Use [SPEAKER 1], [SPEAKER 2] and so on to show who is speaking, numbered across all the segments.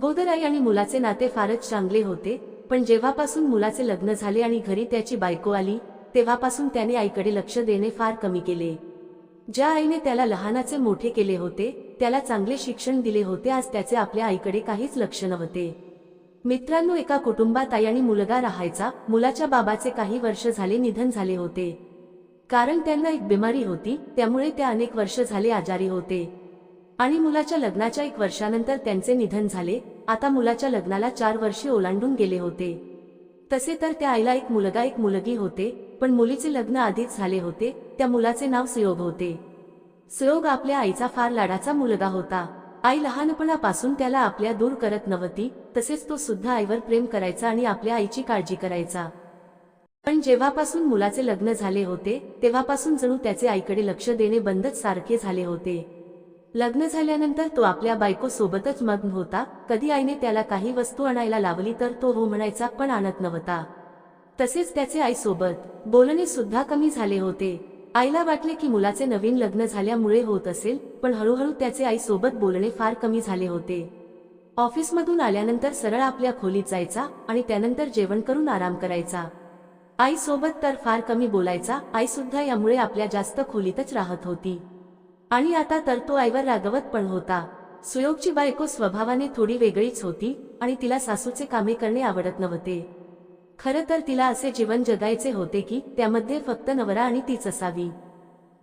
[SPEAKER 1] अगोदर आई आणि मुलाचे नाते फारच चांगले होते पण जेव्हापासून मुलाचे लग्न झाले आणि घरी त्याची बायको आली तेव्हापासून त्याने आईकडे लक्ष देणे फार कमी केले. ज्या आईने त्याला लहानाचे मोठे केले होते त्याला चांगले शिक्षण दिले होते आज त्याचे आपल्या आईकडे काहीच लक्ष नव्हते. मित्रांनो एका कुटुंबात आई आणि मुलगा राहायचा मुलाच्या बाबाचे काही वर्ष झाले निधन झाले होते. कारण त्यांना एक बिमारी होती त्यामुळे त्या अनेक वर्ष झाले आजारी होते. आणि मुलाच्या लग्नाच्या एक वर्षानंतर त्यांचे निधन झाले. आता मुलाच्या लग्नाला चार वर्षे ओलांडून गेले होते. तसे तर त्या आईला एक मुलगा एक मुलगी होते पण मुलीचे लग्न आधीच झाले होते. त्या मुलाचे नाव सुयोग होते. सुयोग आपल्या आईचा फार लाडाचा मुलगा होता. आई लहानपणापासून त्याला आपल्या दूर करत नव्हती तसेच तो सुद्धा आईवर प्रेम करायचा आणि आपल्या आईची काळजी करायचा. पण जेव्हापासून मुलाचे लग्न झाले होते तेव्हापासून जणू त्याचे आईकडे लक्ष देणे बंदच सारखे झाले होते. लग्न झाल्यानंतर तो आपल्या बायको सोबतच मग्न होता. कधी आईने त्याला काही वस्तू आणायला लावली तर तो हो म्हणायचा पण आणत नव्हता. तसेच त्याचे आईसोबत बोलणे सुद्धा कमी झाले होते. आईला वाटले की मुलाचे नवीन लग्न झाल्यामुळे होत असेल पण हळूहळू त्याचे आईसोबत बोलणे फार कमी झाले होते. ऑफिसमधून आल्यानंतर सरळ आपल्या खोलीत जायचा आणि त्यानंतर जेवण करून आराम करायचा. आईसोबत तर फार कमी बोलायचा आईसुद्धा यामुळे आपल्या जास्त खोलीतच राहत होती. आणि आता तर तो आईवर रागवत पण होता. सुयोगची बायको स्वभावाने थोडी वेगळीच होती आणि तिला सासूचे कामे करणे आवडत नव्हते. खरं तर तिला असे जीवन जगायचे होते की त्यामध्ये फक्त नवरा आणि तीच असावी.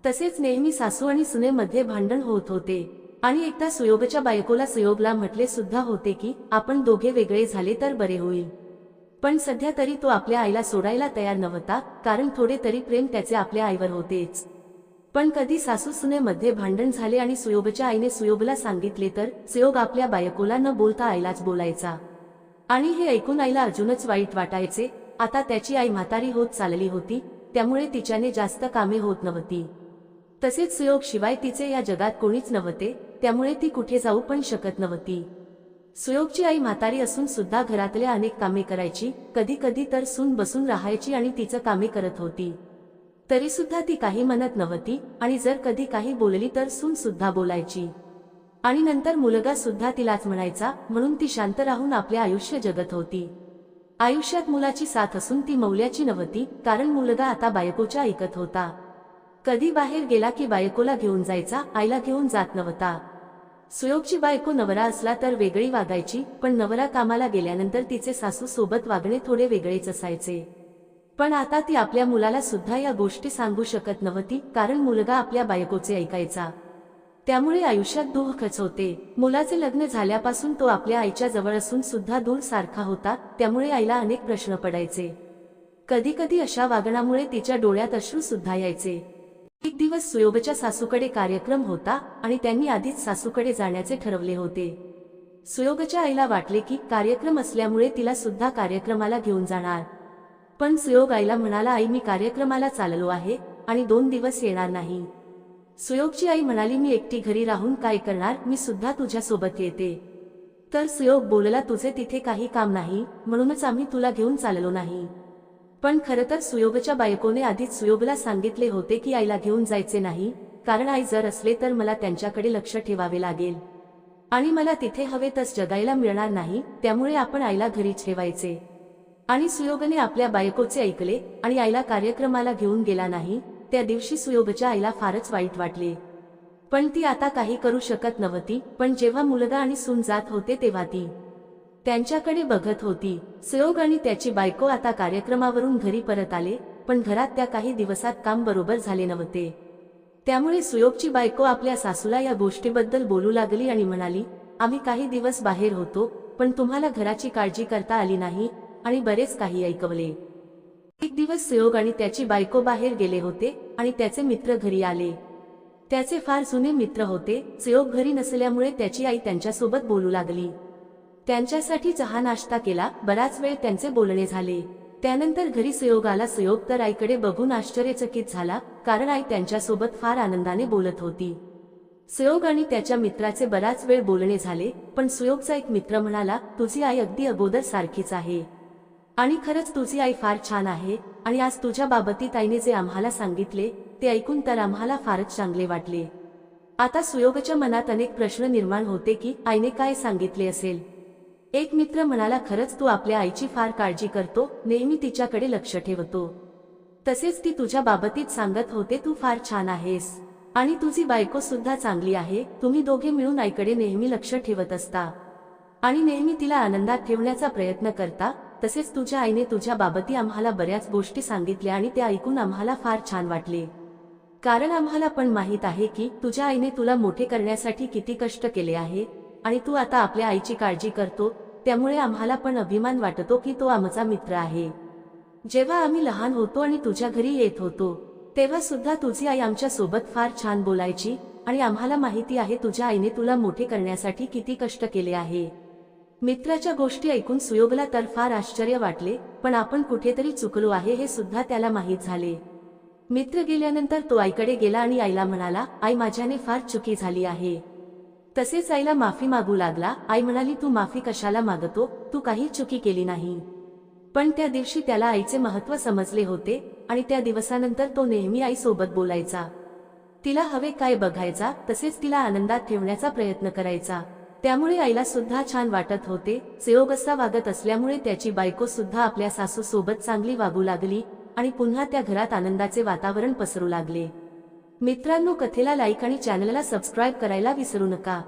[SPEAKER 1] तसेच नेहमी सासू आणि सुनेमध्ये भांडण होत होते. आणि एकदा सुयोगच्या बायकोला सुयोगला म्हटले सुद्धा होते की आपण दोघे वेगळे झाले तर बरे होईल. पण सध्या तरी तो आपल्या आईला सोडायला तयार नव्हता कारण थोडे तरी प्रेम त्याचे आपल्या आईवर होतेच. पण कधी सासू सुनेमध्ये भांडण झाले आणि सुयोगच्या आईने सुयोगला सांगितले तर सुयोग आपल्या बायकोला न बोलता आईलाच बोलायचा. आणि हे ऐकून आईला अजूनच वाईट वाटायचे. आता त्याची आई म्हातारी होत चालली होती. त्यामुळे तिच्याने जास्त कामे होत नव्हती. तसेच सुयोग शिवाय तिचे या जगात कोणीच नव्हते. त्यामुळे ती कुठे जाऊ पण शकत नव्हती. सुयोगची आई म्हातारी असून सुद्धा घरातल्या अनेक कामे करायची. कधी कधी तर सून बसून राहायची आणि तिचं कामे करत होती. तरी सुद्धा ती काही म्हणत नव्हती आणि जर कधी काही बोलली तर सून सुद्धा बोलायची. आणि नंतर मुलगा सुद्धा तिलाच म्हणायचा म्हणून ती शांत राहून आपले आयुष्य जगत होती. आयुष्यात मुलाची साथ असून ती मौल्याची नव्हती कारण मुलगा आता बायकोच्या ऐकत होता. कधी बाहेर गेला की बायकोला घेऊन जायचा आईला घेऊन जात नव्हता. सुयोगची बायको नवरा असला तर वेगळी वागायची पण नवरा कामाला गेल्यानंतर तिचे सासू सोबत वागणे थोडे वेगळेच असायचे. पण आता ती आपल्या मुलाला सुद्धा या गोष्टी सांगू शकत नव्हती कारण मुलगा आपल्या बायकोचे ऐकायचा. त्यामुळे आयुष्यात दुःखच होते मुलाचे लग्न झाल्यापासून तो आपल्या आईच्या जवळ असून सुद्धा दूर सारखा होता त्यामुळे आईला अनेक प्रश्न पडायचे. कधी कधी अशा वागण्यामुळे तिच्या डोळ्यात अश्रू सुद्धा यायचे. एक दिवस सुयोगच्या सासूकडे कार्यक्रम होता आणि त्यांनी आधीच सासूकडे जाण्याचे ठरवले होते. सुयोगच्या आईला वाटले की कार्यक्रम असल्यामुळे तिला सुद्धा कार्यक्रमाला घेऊन जाणार. पण सुयोग आईला म्हणाला आई मी कार्यक्रमाला चाललो आहे आणि दोन दिवस येणार नाही. सुयोगची आई म्हणाली मी एकटी घरी राहून काय करणार? मी सुद्धा तुझ्यासोबत येते. तर सुयोग बोलला तुझे तिथे काही काम नाही म्हणूनच आम्ही तुला घेऊन चाललो नाही. पण खरं तर सुयोगच्या बायकोने आधीच सुयोगला सांगितले होते की आईला घेऊन जायचे नाही कारण आई जर असले तर मला त्यांच्याकडे लक्ष ठेवावे लागेल. आणि मला तिथे हवे तस जगायला मिळणार नाही त्यामुळे आपण आईला घरीच ठेवायचे. आणि सुयोगने आपल्या बायकोचे ऐकले आणि आईला कार्यक्रमाला घेऊन गेला नाही त्या दिवशी सुयोगच्या आईला फारच वाईट वाटले. पण ती आता काही करू शकत नव्हती पण जेव्हा मुलगा आणि सून जात होते तेव्हा ती त्यांच्याकडे बघत होती. सुयोग आणि त्याची बायको आता कार्यक्रमावरून घरी परत आले पण घरात त्या काही दिवसात काम बरोबर झाले नव्हते. त्यामुळे सुयोगची बायको आपल्या सासूला या गोष्टीबद्दल बोलू लागली आणि म्हणाली आम्ही काही दिवस बाहेर होतो पण तुम्हाला घराची काळजी करता आली नाही आणि बरेच काही ऐकवले. एक दिवस सुयोग आणि त्याची बायको बाहेर गेले होते आणि त्याचे मित्र घरी आले. त्याचे फार जुने मित्र होते सुयोग घरी नसल्यामुळे त्याची आई त्यांच्यासोबत बोलू लागली. त्यांच्यासाठी चहा नाश्ता केला बराच वेळ त्यांचे बोलणे झाले. त्यानंतर घरी सुयोग आला सुयोग तर आईकडे बघून आश्चर्यचकित झाला कारण आई त्यांच्यासोबत फार आनंदाने बोलत होती. सुयोग आणि त्याच्या मित्राचे बराच वेळ बोलणे झाले पण सुयोगचा एक मित्र म्हणाला तुझी आई अगदी अगोदर सारखीच आहे. आणि खरंच तुझी आई फार छान आहे आणि आज तुझ्या बाबतीत आईने जे आम्हाला सांगितले ते ऐकून तर आम्हाला फारच चांगले वाटले. आता सुयोगच्या मनात अनेक प्रश्न निर्माण होते की आईने काय सांगितले असेल? एक मित्र म्हणाला खरंच तू आपल्या आईची फार काळजी करतो नेहमी तिच्याकडे लक्ष ठेवतो. तसेच ती तुझ्या बाबतीत सांगत होते तू फार छान आहेस. आणि तुझी बायको सुद्धा चांगली आहे तुम्ही दोघे मिळून आईकडे नेहमी लक्ष ठेवत असता. आणि नेहमी तिला आनंदात ठेवण्याचा प्रयत्न करता तसेच तुझ्या आईने तुझ्या बाबती आम्हाला बऱ्याच गोष्टी सांगितल्या आणि त्या ऐकून आम्हाला फार छान वाटले. कारण आम्हाला पण माहीत आहे की तुझ्या आईने तुला मोठे करण्यासाठी किती कष्ट केले आहे आणि तू आता आपल्या आईची काळजी करतो त्यामुळे आम्हाला पण अभिमान वाटतो की तो आमचा मित्र आहे. जेव्हा आम्ही लहान होतो आणि तुझ्या घरी येत होतो तेव्हा सुद्धा तुझी आई आमच्यासोबत फार छान बोलायची आणि आम्हाला माहिती आहे तुझ्या आईने तुला मोठे करण्यासाठी किती कष्ट केले आहे. मित्राच्या गोष्टी ऐकून सुयोगला तर फार आश्चर्य वाटले पण आपण कुठेतरी चुकलो आहे हे सुद्धा त्याला माहीत झाले. मित्र गेल्यानंतर तो आईकडे गेला आणि आईला म्हणाला आई माझ्याने फार चुकी झाली आहे. तसेच आईला माफी मागू लागला. आई म्हणाली तू माफी कशाला मागतो? तू काही चुकी केली नाही. पण त्या दिवशी त्याला आईचे महत्त्व समजले होते आणि त्या दिवसानंतर तो नेहमी आईसोबत बोलायचा. तिला हवे काय बघायचा तसेच तिला आनंदात ठेवण्याचा प्रयत्न करायचा. त्यामुळे आईला सुद्धा छान वाटत होते. सेओगस्सा वागत असल्यामुळे त्याची बायको सुद्धा आपल्या सासू सोबत चांगली वागू लागली आणि पुन्हा त्या घरात आनंदाचे वातावरण पसरू लागले. मित्रांनो कथेला लाईक आणि चॅनलला सबस्क्राईब करायला विसरू नका.